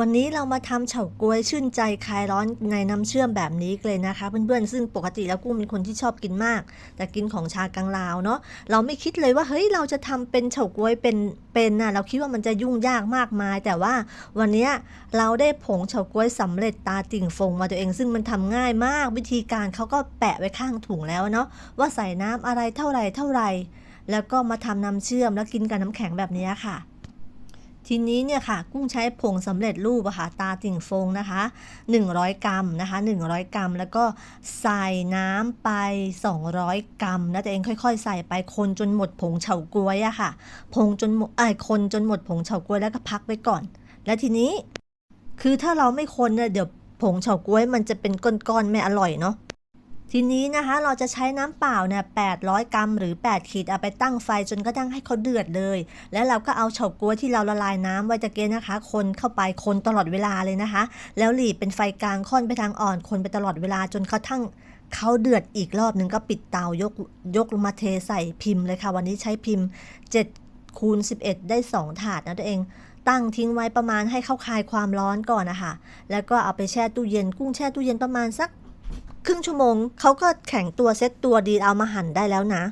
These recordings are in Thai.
วันนี้เรามาทำเฉาก๊วยชื่นใจคลายร้อนในน้ำเชื่อมแบบนี้เลยนะคะ เพื่อนๆ ซึ่งปกติแล้วกุ้งเป็นคนที่ชอบกินมาก แต่กินของชากังลาวเนาะเราไม่คิดเลยว่าเฮ้ยเราจะทำเป็นเฉาก๊วยเป็นเป็นน่ะเราคิดว่ามันจะยุ่งยากมากมาย แต่ว่าวันนี้เราได้ผงเฉาก๊วยสำเร็จตาติ่งฟงมาตัวเอง ซึ่งมันทำง่ายมากวิธีการเขาก็แปะไว้ข้างถุงแล้วเนาะว่าใส่น้ำอะไรเท่าไหร่เท่าไหร่แล้วก็มาทำน้ำเชื่อมแล้วกินกับน้ำแข็งแบบนี้ค่ะ ทีนี้เนี่ยค่ะ กุ้งใช้ผงสำเร็จรูปอะค่ะตาติ่งฟงนะคะ 100 กรัมนะคะ100 กรัม แล้วก็ใส่น้ำไป 200 กรัมนะแตัวเองค่อยๆ ใส่ไปคนจนหมดผงเฉาก๊วยอะค่ะ ผงจนไอ้คนจนหมดผงเฉาก๊วยแล้วก็พักไว้ก่อน แล้วทีนี้ คือถ้าเราไม่คนเนี่ยเดี๋ยวผงเฉาก๊วยมันจะเป็นก้อนๆไม่อร่อยเนาะ ทีนี้นะคะเราจะใช้น้ำเปล่าเนี่ย800 กรัมหรือ 8 ขีดเอาไปตั้งไฟจนกระทั่งให้เขาเดือดเลย แล้วเราก็เอาเฉาก๊วยที่เราละลายน้ำไว้ตะเกียนะคะ คนเข้าไปคนตลอดเวลาเลยนะคะ แล้วหลีเป็นไฟกลางค่อนไปทางอ่อนคนไปตลอดเวลาจนเขาทั้งเขาเดือดอีกรอบหนึ่งก็ปิดเตายกยกลงมาเทใส่พิมพ์เลยค่ะ วันนี้ใช้พิมพ์7คูณ11 ได้ 2 ถาดนะตัวเองตั้งทิ้งไว้ประมาณให้เข้าคายความร้อนก่อนนะคะ แล้วก็เอาไปแช่ตู้เย็น กุ้งแช่ตู้เย็นประมาณสัก ครึ่งชั่วโมงเขาก็แข็งตัวเซ็ตตัวดีเอามาหั่นได้แล้วนะ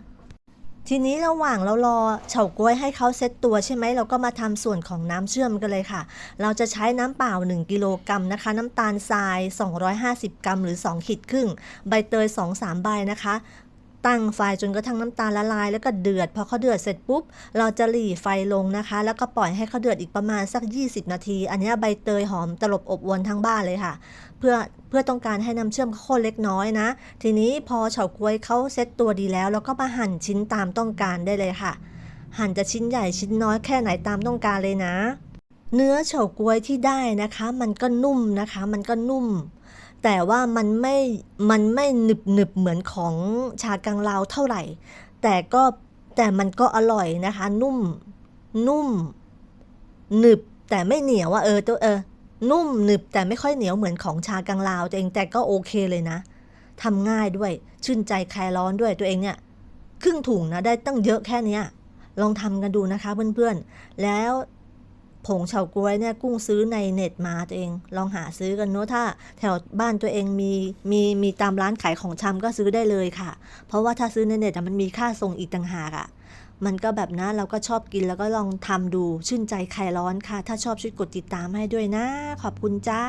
ทีนี้ระหว่างเรารอเฉาก๊วยให้เขาเซ็ตตัวใช่ไหมเราก็มาทำส่วนของน้ำเชื่อมกันเลยค่ะ เราจะใช้น้ำเปล่า 1 กิโลกรัมนะคะ น้ำตาลทราย 250 กรัมหรือ 2 ขีดครึ่ง ใบเตย 2-3 ใบนะคะ ตั้งไฟจนกระทั่งน้ำตาลละลาย แล้วก็เดือด พอเขาเดือดเสร็จปุ๊บ เราจะหลีไฟลงนะคะ แล้วก็ปล่อยให้เขาเดือดอีกประมาณสัก 20 นาที อันนี้ใบเตยหอมตลบอบอวนทั้งบ้านเลยค่ะ เพื่อเพื่อต้องการให้น้ำเชื่อมเขาข้นเล็กน้อยนะ ทีนี้พอเฉาก๊วยเขาเซ็ตตัวดีแล้วเราก็มาหั่นชิ้นตามต้องการได้เลยค่ะ หั่นจะชิ้นใหญ่ชิ้นน้อยแค่ไหนตามต้องการเลยนะ เนื้อเฉาก๊วยที่ได้นะคะ มันก็นุ่มนะคะ มันก็นุ่ม แต่ว่ามันไม่มันไม่หนึบหนึบเหมือนของชากังลาวเท่าไหร่ แต่ก็แต่มันก็อร่อยนะคะ นุ่ม นุ่ม หนึบแต่ไม่เหนียวอะเออตัวเออนุ่มหนึบแต่ไม่ค่อยเหนียวเหมือนของชากังลาวตัวเองแต่ก็โอเคเลยนะทำง่ายด้วยชื่นใจคลายร้อนด้วยตัวเองเนี่ยครึ่งถุงนะได้ตั้งเยอะแค่เนี้ยลองทำกันดูนะคะเพื่อนๆ แล้ว ผงเฉาก๊วยเนี่ยกุ้งซื้อในเน็ตมาตัวเอง ลองหาซื้อกันเนาะถ้าแถวบ้านตัวเองมีมีมีตามร้านขายของชำก็ซื้อได้เลยค่ะ เพราะว่าถ้าซื้อในเน็ตอะมันมีค่าส่งอีกต่างหากอะมันก็แบบนะเราก็ชอบกินแล้วก็ลองทำดูชื่นใจใครร้อนค่ะ ถ้าชอบช่วยกดติดตามให้ด้วยนะ ขอบคุณจ้า